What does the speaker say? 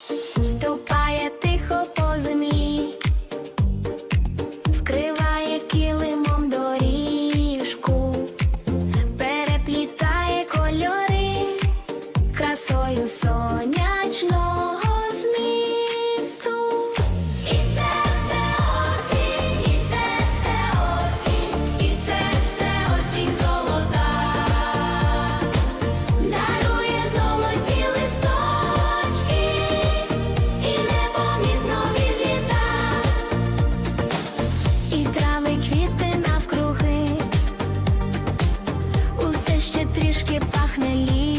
Ступай трошки пахне ліс.